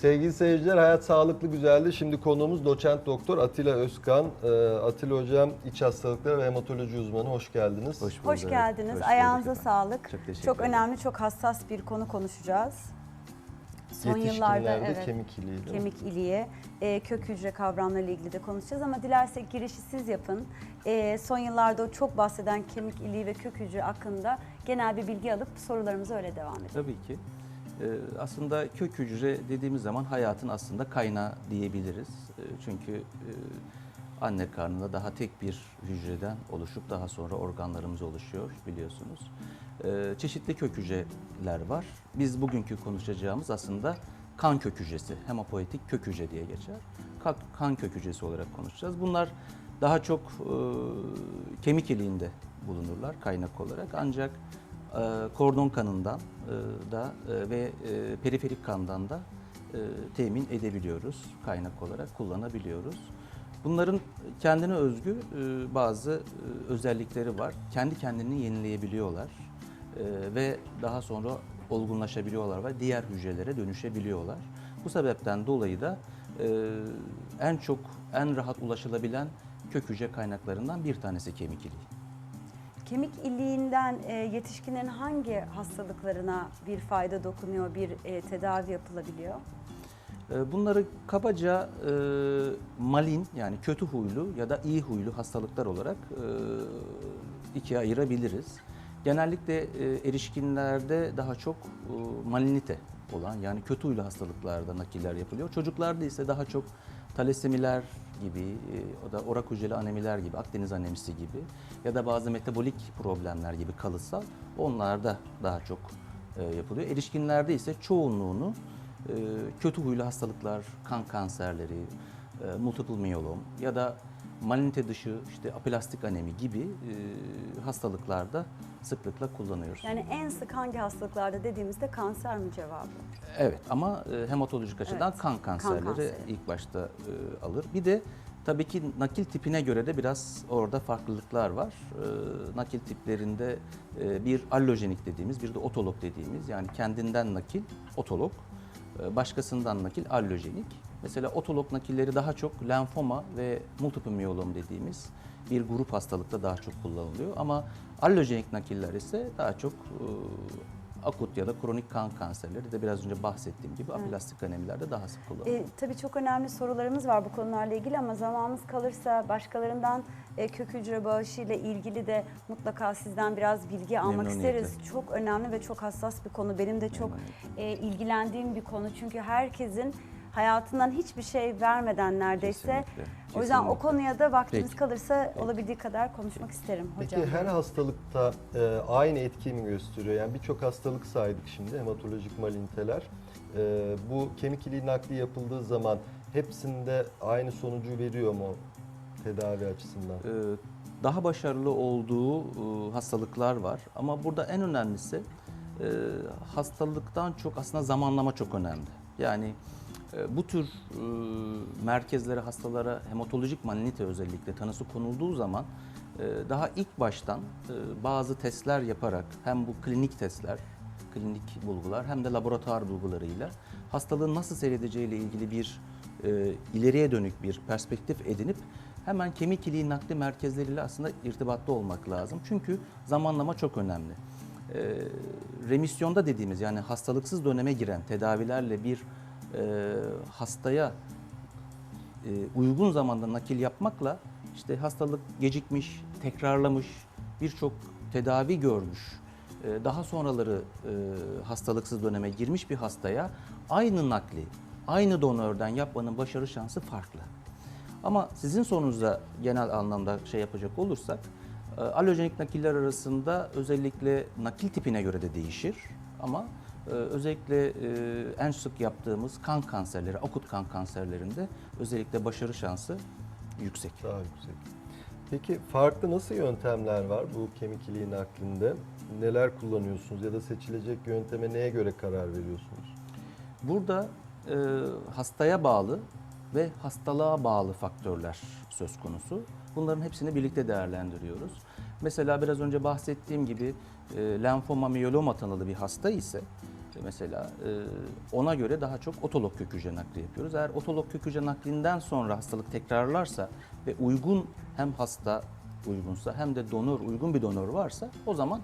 Sevgili seyirciler Hayat Sağlıklı Güzeldi. Şimdi konuğumuz doçent doktor Atilla Özkan. Ee, Atilla hocam iç hastalıkları ve hematoloji uzmanı. Hoş geldiniz. Hoş Hoş bulduk. geldiniz. Hoş Ayağınıza efendim. sağlık. Çok teşekkür Çok ederim. önemli, çok hassas bir konu konuşacağız. Son yıllarda evet, kemik iliği. kemik iliği, e, kök hücre kavramlarıyla ilgili de konuşacağız ama dilersek girişi siz yapın. E, son yıllarda o çok bahseden kemik iliği ve kök hücre hakkında genel bir bilgi alıp sorularımıza öyle devam edelim. Tabii ki. Ee, aslında kök hücre dediğimiz zaman hayatın aslında kaynağı diyebiliriz. Ee, çünkü e, anne karnında daha tek bir hücreden oluşup daha sonra organlarımız oluşuyor biliyorsunuz. Ee, çeşitli kök hücreler var. Biz bugünkü konuşacağımız aslında kan kök hücresi, hemopoietik kök hücre diye geçer. Kan, kan kök hücresi olarak konuşacağız. Bunlar daha çok e, kemik iliğinde bulunurlar kaynak olarak ancak e, kordon kanından e, da e, ve e, periferik kandan da temin edebiliyoruz kaynak olarak kullanabiliyoruz. Bunların kendine özgü bazı özellikleri var. Kendi kendini yenileyebiliyorlar ve daha sonra olgunlaşabiliyorlar ve diğer hücrelere dönüşebiliyorlar. Bu sebepten dolayı da en çok en rahat ulaşılabilen kök hücre kaynaklarından bir tanesi kemik iliği. Kemik iliğinden e, yetişkinlerin hangi hastalıklarına bir fayda dokunuyor, bir e, tedavi yapılabiliyor? E, Bunları kabaca e, malin yani kötü huylu ya da iyi huylu hastalıklar olarak e, ikiye ayırabiliriz. Genellikle e, erişkinlerde daha çok e, malinite olan yani kötü huylu hastalıklarda nakiller yapılıyor. Çocuklarda ise daha çok talasemiler gibi, e, o da orak hücreli anemiler gibi, Akdeniz anemisi gibi ya da bazı metabolik problemler gibi kalıtsal onlarda daha çok e, yapılıyor. Erişkinlerde ise çoğunluğunu e, kötü huylu hastalıklar, kan kanserleri, multiple miyelom ya da malinite dışı işte aplastik anemi gibi e, hastalıklarda sıklıkla kullanıyoruz. Yani en sık hangi hastalıklarda dediğimizde kanser mi cevabı? Evet ama e, hematolojik açıdan Evet, kan kan kanserleri kanseri. ilk başta e, alır. Bir de tabii ki nakil tipine göre de biraz orada farklılıklar var. E, nakil tiplerinde e, bir allojenik dediğimiz bir de otolog dediğimiz yani kendinden nakil otolog, e, başkasından nakil allojenik. Mesela otolog nakilleri daha çok lenfoma ve multiple miyelom dediğimiz bir grup hastalıkta daha çok kullanılıyor. Ama allojenik nakiller ise daha çok e, akut ya da kronik kan kanserleri de biraz önce bahsettiğim gibi aplastik anemilerde daha sık kullanılıyor. E, tabii çok önemli sorularımız var bu konularla ilgili ama zamanımız kalırsa başkalarından e, kök hücre bağışı ile ilgili de mutlaka sizden biraz bilgi almak isteriz. Çok önemli ve çok hassas bir konu. Benim de çok e, ilgilendiğim bir konu. Çünkü herkesin hayatından hiçbir şey vermeden neredeyse. Kesinlikle, O yüzden o kesinlikle. konuya da vaktimiz Peki. kalırsa olabildiği kadar konuşmak isterim hocam. Peki her hastalıkta e, aynı etkiyi mi gösteriyor? Yani birçok hastalık saydık şimdi hematolojik maliniteler. E, bu kemik iliği nakli yapıldığı zaman hepsinde aynı sonucu veriyor mu tedavi açısından? Ee, daha başarılı olduğu e, hastalıklar var ama burada en önemlisi e, hastalıktan çok aslında zamanlama çok önemli. Yani bu tür e, merkezlere hastalara hematolojik malinite özellikle tanısı konulduğu zaman e, daha ilk baştan e, bazı testler yaparak hem bu klinik testler klinik bulgular hem de laboratuvar bulgularıyla hastalığın nasıl seyredeceği ile ilgili bir ileriye dönük bir perspektif edinip hemen kemik iliği nakli merkezleriyle aslında irtibatlı olmak lazım. Çünkü zamanlama çok önemli. Remisyonda dediğimiz yani hastalıksız döneme giren tedavilerle bir e, hastaya e, uygun zamanda nakil yapmakla işte hastalık gecikmiş, tekrarlamış, birçok tedavi görmüş, e, daha sonraları e, hastalıksız döneme girmiş bir hastaya aynı nakli, aynı donörden yapmanın başarı şansı farklı. Ama sizin sorunuzda genel anlamda şey yapacak olursak, e, alojenik nakiller arasında özellikle nakil tipine göre de değişir. Ama özellikle e, en sık yaptığımız kan kanserleri, akut kan kanserlerinde özellikle başarı şansı yüksek. Daha yüksek. Peki farklı nasıl yöntemler var bu kemik iliği naklinde? Neler kullanıyorsunuz ya da seçilecek yönteme neye göre karar veriyorsunuz? Burada e, hastaya bağlı ve hastalığa bağlı faktörler söz konusu. Bunların hepsini birlikte değerlendiriyoruz. Mesela biraz önce bahsettiğim gibi e, lenfoma miyeloma tanılı bir hasta ise mesela e, ona göre daha çok otolog kök hücre nakli yapıyoruz. Eğer otolog kök hücre naklinden sonra hastalık tekrarlarsa ve uygun hem hasta uygunsa hem de donör uygun bir donör varsa o zaman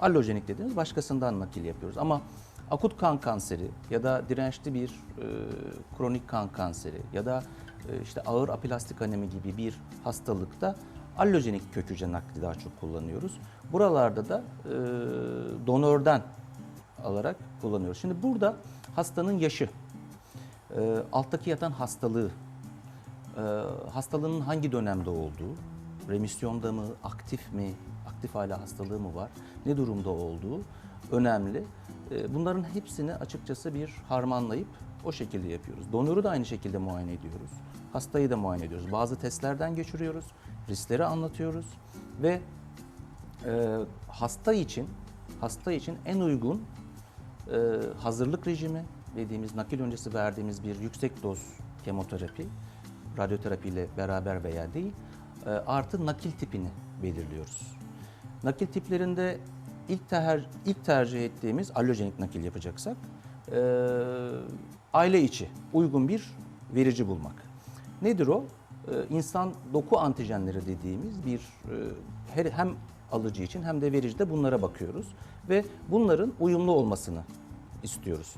allojenik dediğimiz başkasından nakil yapıyoruz. Ama akut kan kanseri ya da dirençli bir e, kronik kan kanseri ya da e, işte ağır aplastik anemi gibi bir hastalıkta allojenik kök hücre nakli daha çok kullanıyoruz. Buralarda da e, donörden alarak kullanıyoruz. Şimdi burada hastanın yaşı, e, alttaki yatan hastalığı, e, hastalığın hangi dönemde olduğu, remisyonda mı, aktif mi, aktif hala hastalığı mı var, ne durumda olduğu önemli. E, bunların hepsini açıkçası bir harmanlayıp o şekilde yapıyoruz. Donörü de aynı şekilde muayene ediyoruz. Hastayı da muayene ediyoruz. Bazı testlerden geçiriyoruz, riskleri anlatıyoruz ve e, hasta için hasta için en uygun e, hazırlık rejimi dediğimiz nakil öncesi verdiğimiz bir yüksek doz kemoterapi, radyoterapi ile beraber veya değil e, artı nakil tipini belirliyoruz. Nakil tiplerinde ilk, ter, ilk tercih ettiğimiz allojenik nakil yapacaksak e, aile içi uygun bir verici bulmak. Nedir o? E, insan doku antijenleri dediğimiz bir e, her- hem alıcı için hem de vericide bunlara bakıyoruz ve bunların uyumlu olmasını istiyoruz.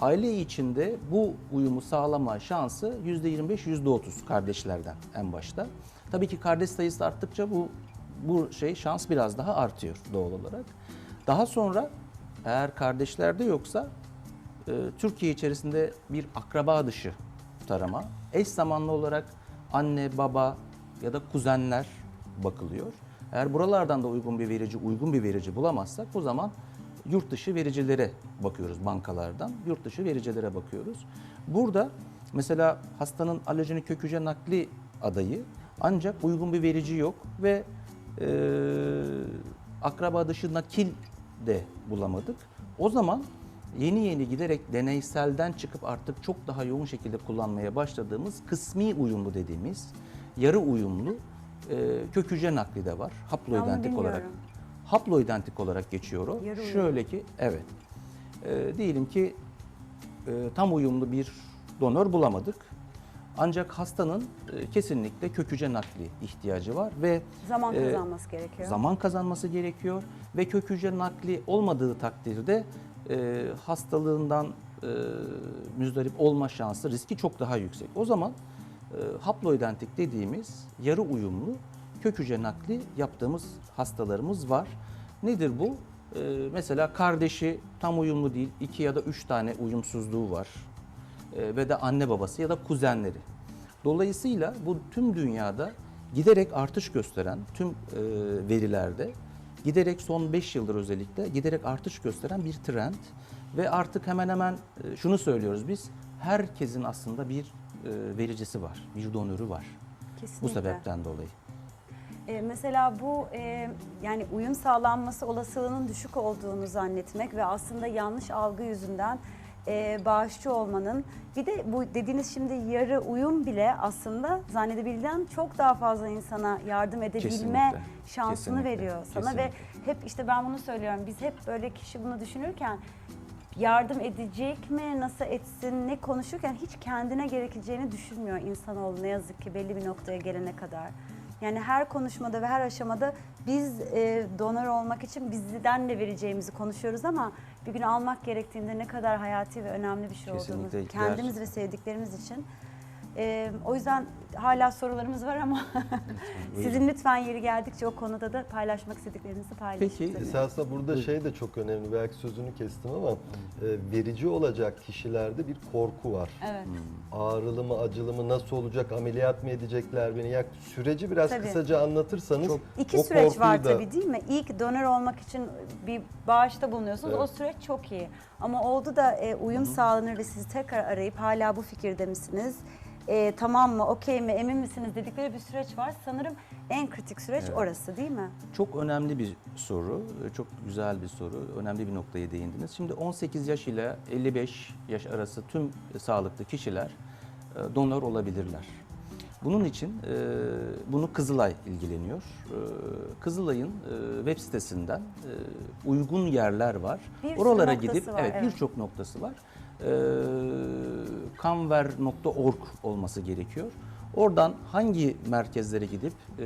Aile içinde bu uyumu sağlama şansı %25, %30 kardeşlerden en başta. Tabii ki kardeş sayısı arttıkça bu bu şey şans biraz daha artıyor doğal olarak. Daha sonra eğer kardeşlerde yoksa e, Türkiye içerisinde bir akraba dışı tarama eş zamanlı olarak anne, baba ya da kuzenler bakılıyor. Eğer buralardan da uygun bir verici, uygun bir verici bulamazsak o zaman yurt dışı vericilere bakıyoruz bankalardan. Yurt dışı vericilere bakıyoruz. Burada mesela hastanın allojenik kök hücre nakli adayı ancak uygun bir verici yok ve e, akraba dışı nakil de bulamadık. O zaman yeni yeni giderek deneyselden çıkıp artık çok daha yoğun şekilde kullanmaya başladığımız kısmi uyumlu dediğimiz yarı uyumlu e, kök hücre nakli de var. Haploidentik olarak. Haploidentik olarak geçiyor o. Yarı. Şöyle ki evet. E, diyelim ki e, tam uyumlu bir donör bulamadık. Ancak hastanın e, kesinlikle kök hücre nakli ihtiyacı var ve Zaman e, kazanması gerekiyor. zaman kazanması gerekiyor ve kök hücre nakli olmadığı takdirde e, hastalığından e, müzdarip olma şansı, riski çok daha yüksek. O zaman haploidentik dediğimiz yarı uyumlu kök hücre nakli yaptığımız hastalarımız var. Nedir bu? E, mesela kardeşi tam uyumlu değil, iki ya da üç tane uyumsuzluğu var E, ve de anne babası ya da kuzenleri. Dolayısıyla bu tüm dünyada giderek artış gösteren tüm e, verilerde giderek son 5 yıldır özellikle giderek artış gösteren bir trend ve artık hemen hemen e, şunu söylüyoruz biz herkesin aslında bir vericisi var, bir donörü var. Kesinlikle. Bu sebepten dolayı. E, mesela bu e, yani uyum sağlanması olasılığının düşük olduğunu zannetmek ve aslında yanlış algı yüzünden e, bağışçı olmanın bir de bu dediğiniz şimdi yarı uyum bile aslında zannedebildiğinden çok daha fazla insana yardım edebilme Kesinlikle. şansını Kesinlikle. veriyor sana ve Kesinlikle. hep işte ben bunu söylüyorum biz hep böyle kişi bunu düşünürken yardım edecek mi, nasıl etsin, ne konuşurken hiç kendine gerekeceğini düşünmüyor insanoğlu ne yazık ki belli bir noktaya gelene kadar. Yani her konuşmada ve her aşamada biz e, donör olmak için bizden de vereceğimizi konuşuyoruz ama bir gün almak gerektiğinde ne kadar hayati ve önemli bir şey olduğunu Kesinlikle ihtiyaç. kendimiz ve sevdiklerimiz için. E, o yüzden hala sorularımız var ama sizin lütfen yeri geldikçe o konuda da paylaşmak istediklerinizi paylaşın. Peki. Esasında burada şey de çok önemli. Belki sözünü kestim ama e, verici olacak kişilerde bir korku var. Evet. Ağrılı mı, acılı mı, nasıl olacak, ameliyat mı edecekler beni? Ya süreci biraz Tabii. kısaca anlatırsanız Çok- İki o süreç var da- tabii değil mi? İlk donör olmak için bir bağışta bulunuyorsunuz. Evet. O süreç çok iyi. Ama oldu da e, uyum sağlanır ve sizi tekrar arayıp hala bu fikirde misiniz? E, tamam mı, okey mi, emin misiniz dedikleri bir süreç var. Sanırım en kritik süreç Evet. orası değil mi? Çok önemli bir soru, çok güzel bir soru, önemli bir noktaya değindiniz. Şimdi 18 yaş ile 55 yaş arası tüm sağlıklı kişiler e, donör olabilirler. Bunun için e, bunu Kızılay ilgileniyor. E, Kızılay'ın e, web sitesinden e, uygun yerler var. Bir sürü Oralara noktası gidip var, evet. birçok noktası var. E, kanver.org olması gerekiyor. Oradan hangi merkezlere gidip e,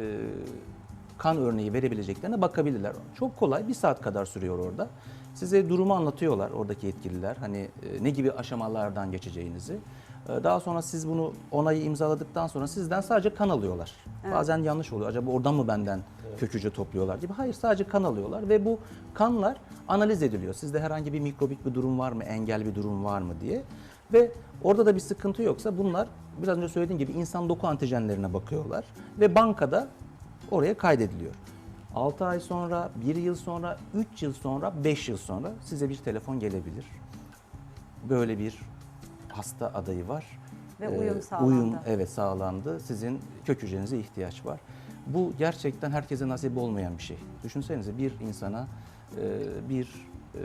kan örneği verebileceklerine bakabilirler. Çok kolay, bir saat kadar sürüyor orada. Size durumu anlatıyorlar oradaki yetkililer. Hani e, ne gibi aşamalardan geçeceğinizi. E, Daha sonra siz bunu onayı imzaladıktan sonra sizden sadece kan alıyorlar. Bazen yanlış oluyor. Acaba oradan mı benden kök hücre topluyorlar gibi. Hayır sadece kan alıyorlar ve bu kanlar analiz ediliyor. Sizde herhangi bir mikrobik bir durum var mı, engel bir durum var mı diye. Ve orada da bir sıkıntı yoksa bunlar biraz önce söylediğim gibi insan doku antijenlerine bakıyorlar ve bankada oraya kaydediliyor. 6 ay sonra, 1 yıl sonra, 3 yıl sonra, 5 yıl sonra size bir telefon gelebilir. Böyle bir hasta adayı var. Ve Ee, uyum sağlandı. Uyum evet sağlandı. Sizin kök hücrenize ihtiyaç var. Bu gerçekten herkese nasip olmayan bir şey. Düşünsenize bir insana e, bir e,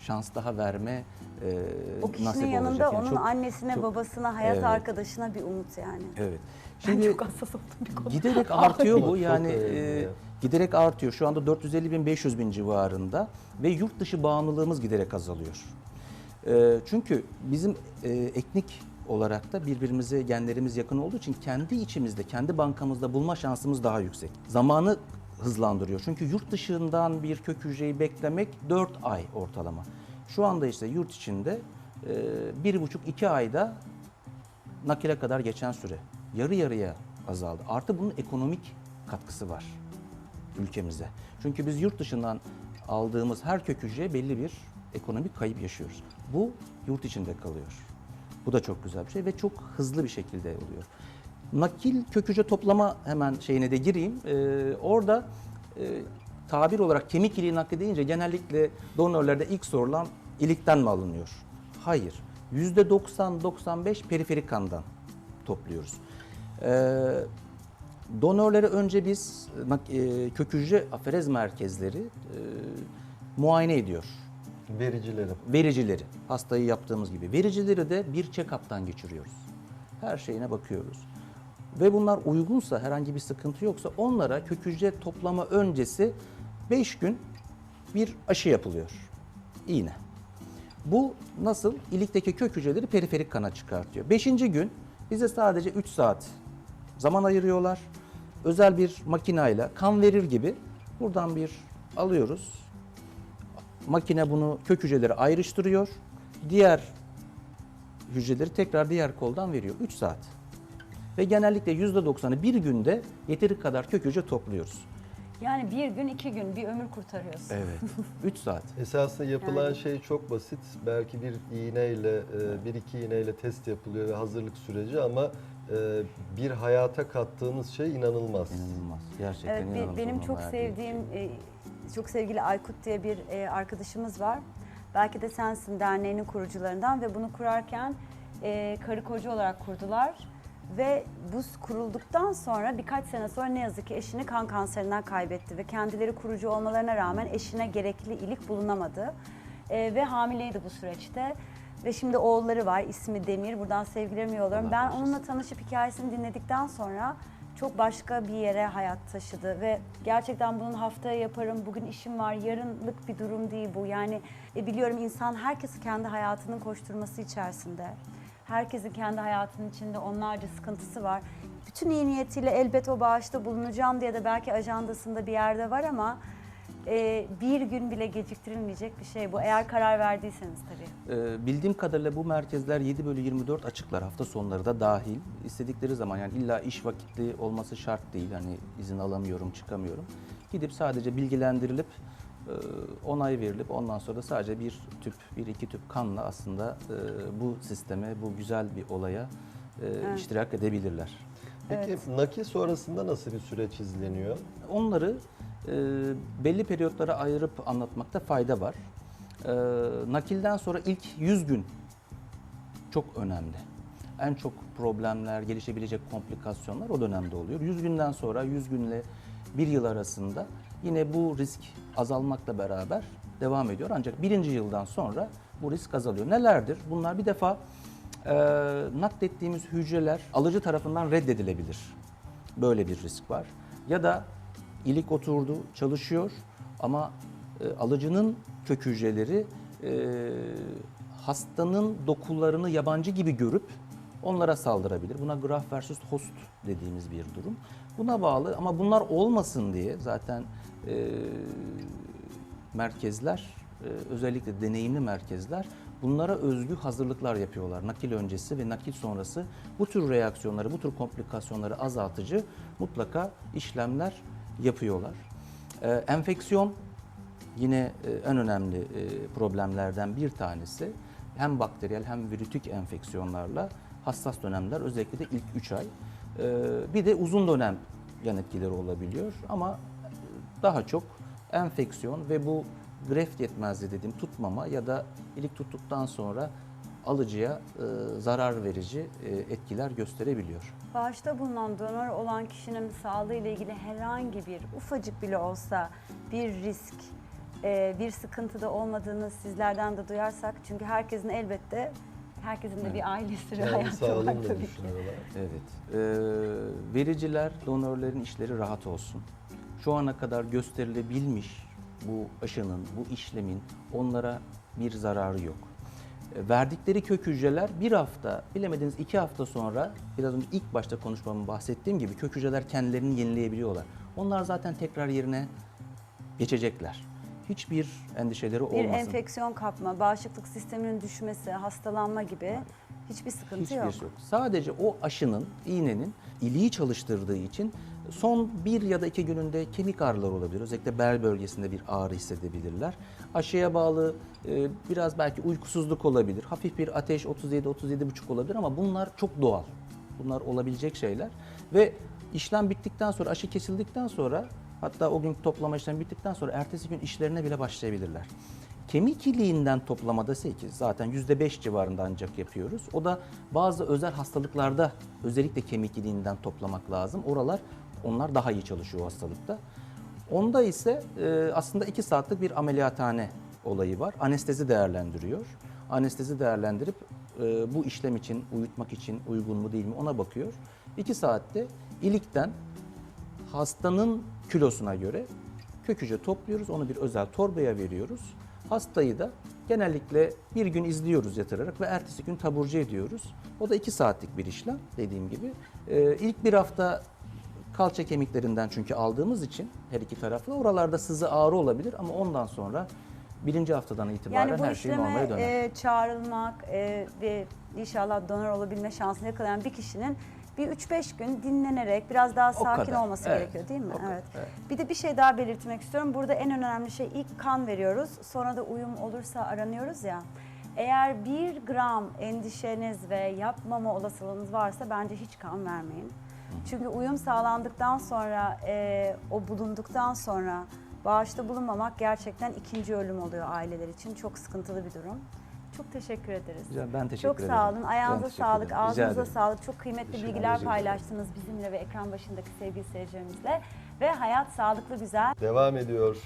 şans daha verme e, O nasip kişinin olacak. yanında Yani onun çok- annesine, çok- babasına, hayat Evet. arkadaşına bir umut yani. Evet. Ben Şimdi çok hassas oldum bir konu. giderek artıyor bu yani e, giderek artıyor. Şu anda 450 bin 500 bin civarında ve yurt dışı bağımlılığımız giderek azalıyor. E, çünkü bizim e, etnik olarak da birbirimize genlerimiz yakın olduğu için kendi içimizde, kendi bankamızda bulma şansımız daha yüksek. Zamanı hızlandırıyor. Çünkü yurt dışından bir kök hücreyi beklemek 4 ay ortalama. Şu anda işte yurt içinde e, bir buçuk iki ayda nakile kadar geçen süre yarı yarıya azaldı. Artı bunun ekonomik katkısı var ülkemize. Çünkü biz yurt dışından aldığımız her kök hücreye belli bir ekonomik kayıp yaşıyoruz. Bu yurt içinde kalıyor. Bu da çok güzel bir şey ve çok hızlı bir şekilde oluyor. Nakil kök hücre toplama hemen şeyine de gireyim. Ee, orada e, tabir olarak kemik iliği nakli deyince genellikle donörlerde ilk sorulan ilikten mi alınıyor? Hayır. %90-95 periferik kandan topluyoruz. Ee, donörleri önce biz e, kök aferez merkezleri e, muayene ediyor. Vericileri. Vericileri, hastayı yaptığımız gibi. Vericileri de bir check-up'tan geçiriyoruz. Her şeyine bakıyoruz. Ve bunlar uygunsa, herhangi bir sıkıntı yoksa onlara kök hücre toplama öncesi 5 gün bir aşı yapılıyor. İğne. Bu nasıl? İlikteki kök hücreleri periferik kana çıkartıyor. Beşinci gün bize sadece 3 saat zaman ayırıyorlar. Özel bir makinayla kan verir gibi buradan bir alıyoruz. Makine bunu kök hücreleri ayrıştırıyor. Diğer hücreleri tekrar diğer koldan veriyor. 3 saat. Ve genellikle %90'ı bir günde yeteri kadar kök hücre topluyoruz. Yani bir gün, iki gün bir ömür kurtarıyorsun. Evet. 3 saat. Esasında yapılan Yani. şey çok basit. Belki bir iğneyle, e, bir iki iğneyle test yapılıyor ve hazırlık süreci ama e, bir hayata kattığınız şey inanılmaz. İnanılmaz. Gerçekten Evet, inanılmaz. benim çok sevdiğim, e, çok sevgili Aykut diye bir e, arkadaşımız var. Belki de sensin derneğinin kurucularından ve bunu kurarken e, karı koca olarak kurdular. Ve bu kurulduktan sonra birkaç sene sonra ne yazık ki eşini kan kanserinden kaybetti ve kendileri kurucu olmalarına rağmen eşine gerekli ilik bulunamadı. E, ve hamileydi bu süreçte. Ve şimdi oğulları var, ismi Demir. Buradan sevgilerimi yolluyorum. Ben onunla tanışıp hikayesini dinledikten sonra çok başka bir yere hayat taşıdı ve gerçekten bunun haftaya yaparım, bugün işim var, yarınlık bir durum değil bu. Yani e, biliyorum insan herkes kendi hayatının koşturması içerisinde. Herkesin kendi hayatının içinde onlarca sıkıntısı var. Bütün iyi niyetiyle elbet o bağışta bulunacağım diye de belki ajandasında bir yerde var ama e, bir gün bile geciktirilmeyecek bir şey bu. Eğer karar verdiyseniz tabii. Ee, bildiğim kadarıyla bu merkezler 7 bölü 24 açıklar hafta sonları da dahil. İstedikleri zaman yani illa iş vakitli olması şart değil. Hani izin alamıyorum, çıkamıyorum. Gidip sadece bilgilendirilip e, onay verilip ondan sonra da sadece bir tüp, bir iki tüp kanla aslında e, bu sisteme, bu güzel bir olaya e, iştirak edebilirler. Peki nakil sonrasında nasıl bir süreç izleniyor? Onları belli periyotlara ayırıp anlatmakta fayda var. E, nakilden sonra ilk 100 gün çok önemli. En çok problemler, gelişebilecek komplikasyonlar o dönemde oluyor. 100 günden sonra 100 günle 1 yıl arasında yine bu risk azalmakla beraber devam ediyor. Ancak birinci yıldan sonra bu risk azalıyor. Nelerdir? Bunlar bir defa e, naklettiğimiz hücreler alıcı tarafından reddedilebilir. Böyle bir risk var. Ya da ilik oturdu, çalışıyor ama e, alıcının kök hücreleri e, hastanın dokularını yabancı gibi görüp onlara saldırabilir. Buna graft versus host dediğimiz bir durum. Buna bağlı ama bunlar olmasın diye zaten e, merkezler, e, özellikle deneyimli merkezler bunlara özgü hazırlıklar yapıyorlar. Nakil öncesi ve nakil sonrası bu tür reaksiyonları, bu tür komplikasyonları azaltıcı mutlaka işlemler yapıyorlar. E, Enfeksiyon yine e, en önemli e, problemlerden bir tanesi. Hem bakteriyel hem virütik enfeksiyonlarla hassas dönemler özellikle de ilk 3 ay. E, Bir de uzun dönem yan etkileri olabiliyor ama daha çok enfeksiyon ve bu greft yetmezliği dediğim tutmama ya da ilik tuttuktan sonra alıcıya e, zarar verici e, etkiler gösterebiliyor. Bağışta bulunan donör olan kişinin sağlığı ile ilgili herhangi bir ufacık bile olsa bir risk, e, bir sıkıntı da olmadığını sizlerden de duyarsak çünkü herkesin elbette herkesin de bir ailesi ve hayatı var tabii ki. Evet. Ee, vericiler, donörlerin işleri rahat olsun. Şu ana kadar gösterilebilmiş bu aşının, bu işlemin onlara bir zararı yok. Verdikleri kök hücreler bir hafta, bilemediniz iki hafta sonra, biraz önce ilk başta konuşmamın bahsettiğim gibi kök hücreler kendilerini yenileyebiliyorlar. Onlar zaten tekrar yerine geçecekler. Hiçbir endişeleri Bir olmasın. enfeksiyon kapma, bağışıklık sisteminin düşmesi, hastalanma gibi hiçbir sıkıntı Hiçbir yok. yok. Sadece o aşının, iğnenin iliği çalıştırdığı için son bir ya da iki gününde kemik ağrıları olabilir. Özellikle bel bölgesinde bir ağrı hissedebilirler. Aşıya bağlı e, biraz belki uykusuzluk olabilir. Hafif bir ateş 37-37,5 olabilir ama bunlar çok doğal. Bunlar olabilecek şeyler. Ve işlem bittikten sonra, aşı kesildikten sonra hatta o gün toplama işlemi bittikten sonra ertesi gün işlerine bile başlayabilirler. Kemik iliğinden toplamada ise ki zaten %5 civarında ancak yapıyoruz. O da bazı özel hastalıklarda özellikle kemik iliğinden toplamak lazım. Oralar onlar daha iyi çalışıyor hastalıkta. Onda ise e, aslında 2 saatlik bir ameliyathane olayı var. Anestezi değerlendiriyor. Anestezi değerlendirip e, bu işlem için, uyutmak için uygun mu değil mi ona bakıyor. 2 saatte ilikten hastanın kilosuna göre kök hücre topluyoruz. Onu bir özel torbaya veriyoruz. Hastayı da genellikle bir gün izliyoruz yatırarak ve ertesi gün taburcu ediyoruz. O da iki saatlik bir işlem dediğim gibi. Ee, ilk bir hafta kalça kemiklerinden çünkü aldığımız için her iki taraflı oralarda sızı ağrı olabilir ama ondan sonra birinci haftadan itibaren Yani her şey normale döner. e, çağrılmak e, ve inşallah donör olabilme şansını yakalayan bir kişinin bir 3-5 gün dinlenerek biraz daha O sakin kadar. olması Evet, gerekiyor değil mi? Evet. evet. Bir de bir şey daha belirtmek istiyorum. Burada en önemli şey ilk kan veriyoruz. Sonra da uyum olursa aranıyoruz ya. Eğer bir gram endişeniz ve yapmama olasılığınız varsa bence hiç kan vermeyin. Çünkü uyum sağlandıktan sonra, e, o bulunduktan sonra bağışta bulunmamak gerçekten ikinci ölüm oluyor aileler için. Çok sıkıntılı bir durum. Çok teşekkür ederiz. Güzel, ben teşekkür Çok ederim. sağ olun. Ayağınıza sağlık, ederim. Rica ağzınıza sağlık. Çok kıymetli Teşekkür bilgiler ederim. paylaştınız bizimle ve ekran başındaki sevgili seyircilerimizle. Ve hayat sağlıklı güzel. Devam ediyor.